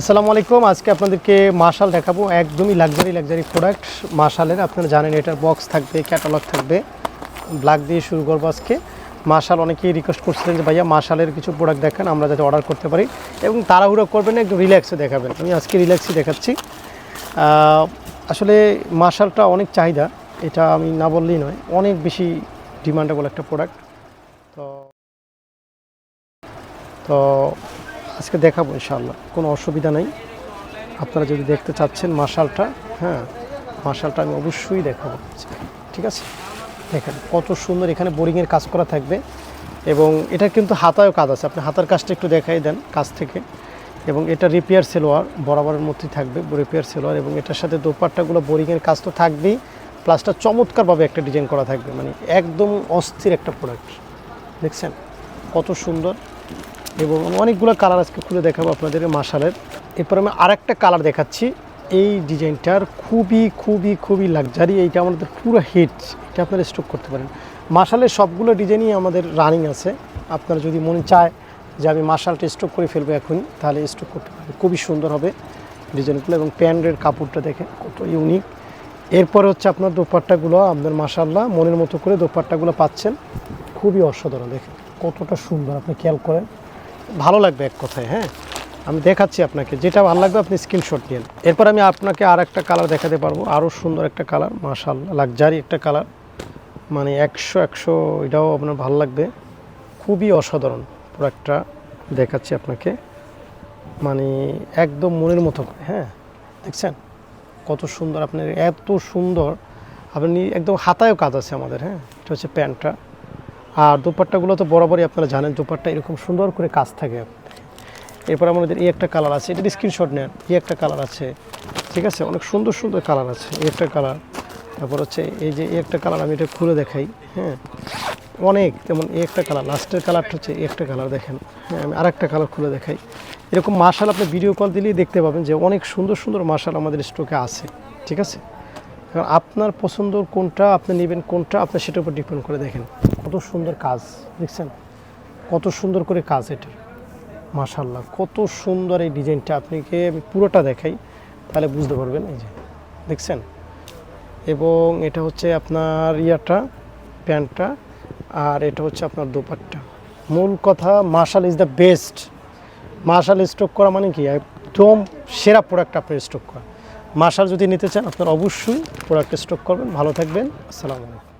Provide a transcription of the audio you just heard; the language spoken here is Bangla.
আসসালামু আলাইকুম। আজকে আপনাদেরকে মার্শাল দেখাবো। একদমই লাক্সারি লাক্সারি প্রোডাক্ট মার্শালের আপনারা জানেন এটার বক্স থাকবে ক্যাটালগ থাকবে। ব্ল্যাক দিয়ে শুরু করব আজকে। মার্শাল অনেকেই রিকোয়েস্ট করছিলেন যে, ভাইয়া মার্শালের কিছু প্রোডাক্ট দেখান, আমরা যাতে অর্ডার করতে পারি। এবং তাড়াহুড়ো করবেন না, একটু রিল্যাক্সে দেখাবেন। আমি আজকে রিল্যাক্সই দেখাচ্ছি। আসলে মার্শালটা অনেক চাহিদা। এটা আমি না বললেই নয়, অনেক বেশি ডিমান্ডেবল একটা প্রোডাক্ট তো তো আজকে দেখাবো ইনশাআল্লাহ। কোনো অসুবিধা নেই। আপনারা যদি দেখতে চাচ্ছেন মার্শালটা হ্যাঁ মার্শালটা আমি অবশ্যই দেখাবো। ঠিক আছে? দেখেন, কত সুন্দর এখানে বোরিংয়ের কাজ করা থাকবে এবং এটা কিন্তু হাতায়ও কাজ আছে। আপনি হাতার কাজটা একটু দেখাই দেন কাজ থেকে। এবং এটা রিপেয়ার সেলোয়ার বরাবরের মধ্যেই থাকবে রিপেয়ার সেলোয়ার এবং এটার সাথে দোপাট্টাগুলো বোরিংয়ের কাজ তো থাকবেই। প্লাসটা চমৎকারভাবে একটা ডিজাইন করা থাকবে। মানে একদম অস্থির একটা প্রোডাক্ট দেখছেন? কত সুন্দর। এবং অনেকগুলো কালার আজকে খুলে দেখাবো আপনাদের মার্শালের এরপর আমি আরেকটা কালার দেখাচ্ছি। এই ডিজাইনটার খুবই খুবই খুবই লাক্সারি এইটা আমাদের পুরো হিট এটা আপনারা স্টক করতে পারেন। মার্শালের সবগুলো ডিজাইনই আমাদের রানিং আছে। আপনারা যদি মনে চায় যে আমি মার্শালটা স্টক করে ফেলব এখনই তাহলে স্টক করতে পারবেন খুবই সুন্দর হবে ডিজাইনগুলো এবং প্যান্টের কাপড়টা দেখে কত ইউনিক এরপরে হচ্ছে আপনার দোপাট্টাগুলো, আপনার মাসাল্লাহ মনের মতো করে দোপাট্টাগুলো পাচ্ছেন। খুবই অসাধারণ, দেখেন। কতটা সুন্দর, আপনি খেয়াল করেন। ভালো লাগবে এক কথায় হ্যাঁ? আমি দেখাচ্ছি আপনাকে, যেটা ভালো লাগবে আপনি স্ক্রিনশট নিন এরপর আমি আপনাকে আর একটা কালার দেখাতে পারব আরও সুন্দর একটা কালার মাশাল্লাহ লাক্সারি একটা কালার মানে একশো একশো, এটাও আপনার ভালো লাগবে। খুবই অসাধারণ প্রোডাক্টটা দেখাচ্ছি আপনাকে। মানে একদম মনের মতো করে হ্যাঁ? দেখছেন? কত সুন্দর আপনার, এত সুন্দর। আপনি একদম হাতায়ও কাজ আছে আমাদের হ্যাঁ? এটা হচ্ছে প্যান্টটা। আর দোপাট্টাগুলো তো বরাবরই আপনারা জানেন, দোপাট্টা এরকম সুন্দর করে কাজ থাকে। এরপর আমাদের এই একটা কালার আছে, এটা স্ক্রিনশট নেন, এই একটা কালার আছে, ঠিক আছে? অনেক সুন্দর সুন্দর কালার আছে, এই একটা কালার। তারপর হচ্ছে এই যে এই একটা কালার আমি এটা খুলে দেখাই হ্যাঁ? অনেক, যেমন এই একটা কালার, লাস্টের কালারটা হচ্ছে এই একটা কালার, দেখেন। হ্যাঁ আমি আরেকটা কালার খুলে দেখাই। এরকম মার্শাল আপনি ভিডিও কল দিলেই দেখতে পাবেন যে অনেক সুন্দর সুন্দর মার্শাল আমাদের স্টকে আছে, ঠিক আছে? এখন আপনার পছন্দ কোনটা আপনি নেবেন, কোনটা আপনি সেটার উপর ডিপেন্ড করে দেখেন। কত সুন্দর কাজ, দেখছেন? কত সুন্দর করে কাজ এটা। মাশাল্লাহ কত সুন্দর এই ডিজাইনটা। আপনাকে আমি পুরোটা দেখাই, তাহলে বুঝতে পারবেন এই যে, দেখছেন? এবং এটা হচ্ছে আপনার ইয়াটা, প্যান্টটা, আর এটা হচ্ছে আপনার দোপাট্টা। মূল কথা marshal is the best marshal stock করা মানে কি? একদম সেরা প্রোডাক্ট আপনার স্টক করা। মার্শাল যদি নিতে চান, আপনার অবশ্যই প্রোডাক্ট স্টক করবেন। ভালো থাকবেন। আসসালামু আলাইকুম।